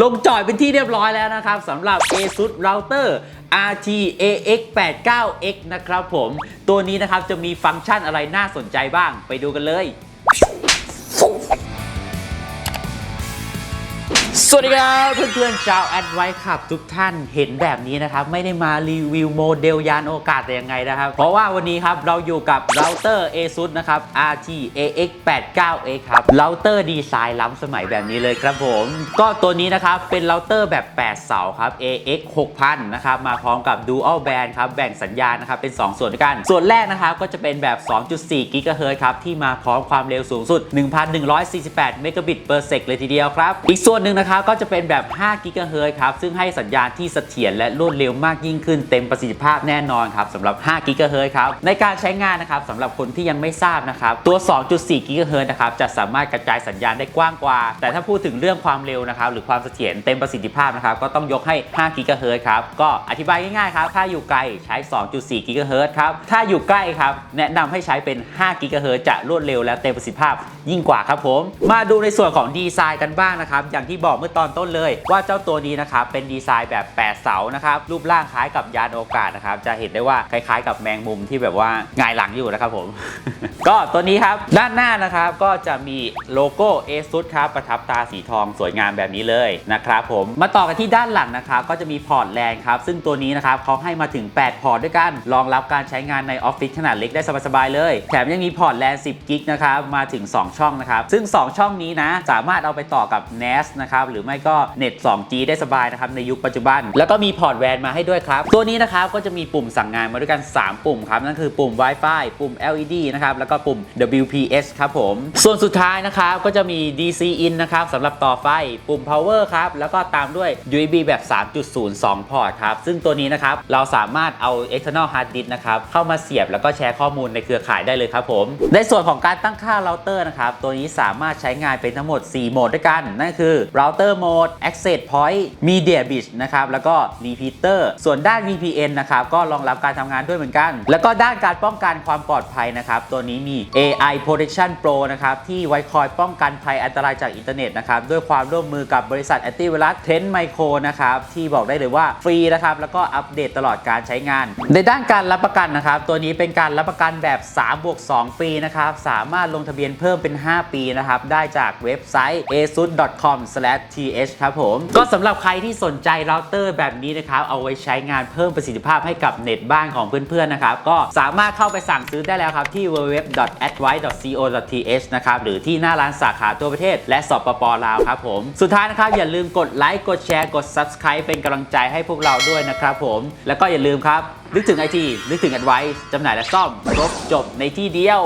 ลงจอดเป็นที่เรียบร้อยแล้วนะครับสำหรับ ASUS Router RTAX 89X นะครับผม ตัวนี้นะครับจะมีฟังก์ชันอะไรน่าสนใจบ้างไปดูกันเลย สวัสดีครับเพื่อนๆชาวแอดไวขับทุกท่านเห็นแบบนี้นะครับ ไม่ได้มารีวิวโมเดลยานโอกาศแต่ยังไงนะครับ เพราะว่าวันนี้ครับเราอยู่กับเราเตอร์ ASUS นะครับ RTAX 89X ครับเราเตอร์ดีไซน์ล้ำสมัยแบบนี้เลยครับผม ก็ตัวนี้นะครับเป็นเราเตอร์แบบ 8 เสาครับ AX 6000นะครับมาพร้อมกับ Dual Band ครับแบ่งสัญญาณนะครับเป็น 2 ส่วนด้วยกัน ส่วนแรกนะครับก็จะเป็นแบบ 2.4 GHz ครับที่มาพร้อมความเร็วสูงสุด 1,148เมกะบิตเปอร์เซกเลยทีเดียวครับอีกส่วนหนึ่งนะครับก็จะเป็นแบบ 5 กิกะเฮิรตซ์ครับ ซึ่งให้สัญญาณที่เสถียรและรวดเร็วมากยิ่งขึ้นเต็มประสิทธิภาพแน่นอนครับสำหรับ 5 กิกะเฮิรตซ์ครับ ในการใช้งานนะครับสำหรับคนที่ยังไม่ทราบนะครับ ตัว 2.4 กิกะเฮิรตซ์นะครับ จะสามารถกระจายสัญญาณได้กว้างกว่า แต่ถ้าพูดถึงเรื่องความเร็วนะครับ หรือความเสถียรเต็มประสิทธิภาพนะครับ ก็ต้องยกให้ 5 กิกะเฮิรตซ์ครับ ก็อธิบายง่ายๆครับ ถ้าอยู่ไกลใช้ 2.4 กิกะเฮิรตซ์ครับ ถ้าอยู่ใกล้ครับ แนะนำให้ใช้เป็น 5 กิกะเฮิรตซ์จะรวดเร็วและเต็มประสิทธิภาพยิ่งกว่าครับผม มาดูในส่วนของดีไซน์กันบ้างนะครับ อย่างที่บอกเมื่อตอนต้นเลย ว่าเจ้าตัวนี้นะครับเป็นดีไซน์แบบ 8 เสานะครับรูปร่างคล้ายกับยานโอกาศนะครับจะเห็นได้ว่าคล้ายๆ กับแมงมุมที่แบบว่าหงายหลังอยู่นะครับผม ก็ตัวนี้ครับด้านหน้านะครับก็จะมีโลโก้ ASUS ครับประทับตาสีทองสวยงามแบบนี้เลยนะครับผมมาต่อกันที่ด้านหลังนะครับก็จะมีพอร์ตแลนครับซึ่งตัวนี้นะครับเขาให้มาถึง 8 พอร์ตด้วยกันรองรับการใช้งานในออฟฟิศขนาดเล็กได้สบายๆเลย แถมยังมีพอร์ตแลน10กิกนะครับมาถึง 2 ช่องนะครับซึ่ง 2 ช่องนี้นะสามารถเอาไปต่อกับ NAS นะครับหรือไม่ก็เน็ต 2G ได้สบายนะครับในยุคปัจจุบัน แล้วก็มีพอร์ตแวนมาให้ด้วยครับ ตัวนี้นะครับก็จะมีปุ่มสั่งงานมาด้วยกัน 3 ปุ่มครับ นั่นคือปุ่ม Wi-Fi ปุ่ม LED นะครับ แล้วก็ปุ่ม WPS ครับผม ส่วนสุดท้ายนะครับก็จะมี DC in นะครับสำหรับต่อไฟ ปุ่ม power ครับ แล้วก็ตามด้วย USB แบบ 3.02 พอร์ตครับ ซึ่งตัวนี้นะครับเราสามารถเอา external hard disk นะครับเข้ามาเสียบแล้วก็แชร์ข้อมูลในเครือข่ายได้เลยครับผม ในส่วนของการตั้งค่าเราเตอร์นะครับตัวนี้สามารถใช้งานเป็นทั้งหมด 4 โหมดด้วยกัน นั่นคือ router mode access point media bridge นะครับ แล้วก็ repeater ส่วนด้าน VPN นะครับ ก็รองรับการทำงานด้วยเหมือนกัน แล้วก็ด้านการป้องกันความปลอดภัยนะครับ ตัวนี้มี AI Protection Pro นะครับ ที่ไว้คอยป้องกันภัยอันตรายจากอินเทอร์เน็ตนะครับ ด้วยความร่วมมือกับบริษัทแอนตี้ไวรัสเทนไมโครนะครับ ที่บอกได้เลยว่าฟรีนะครับ แล้วก็อัปเดตตลอดการใช้งาน ในด้านการรับประกันนะครับ ตัวนี้เป็นการรับประกันแบบ3บวก2ปีนะครับ สามารถลงทะเบียนเพิ่มเป็น 5 ปีนะครับ ได้จากเว็บไซต์ asus.com t TH ครับผม ก็สำหรับใครที่สนใจเราเตอร์แบบนี้นะครับ เอาไว้ใช้งานเพิ่มประสิทธิภาพให้กับเน็ตบ้านของเพื่อนๆนะครับ ก็สามารถเข้าไปสั่งซื้อได้แล้วครับที่ www.advice.co.th นะครับ หรือที่หน้าร้านสาขาทั่วประเทศ และสปปลาวครับผม สุดท้ายนะครับ อย่าลืมกดไลค์กดแชร์กด subscribe เป็นกำลังใจให้พวกเราด้วยนะครับผมแล้วก็อย่าลืมครับนึกถึงไอทีนึกถึง Advice จำหน่ายและซ่อมครบจบในที่เดียว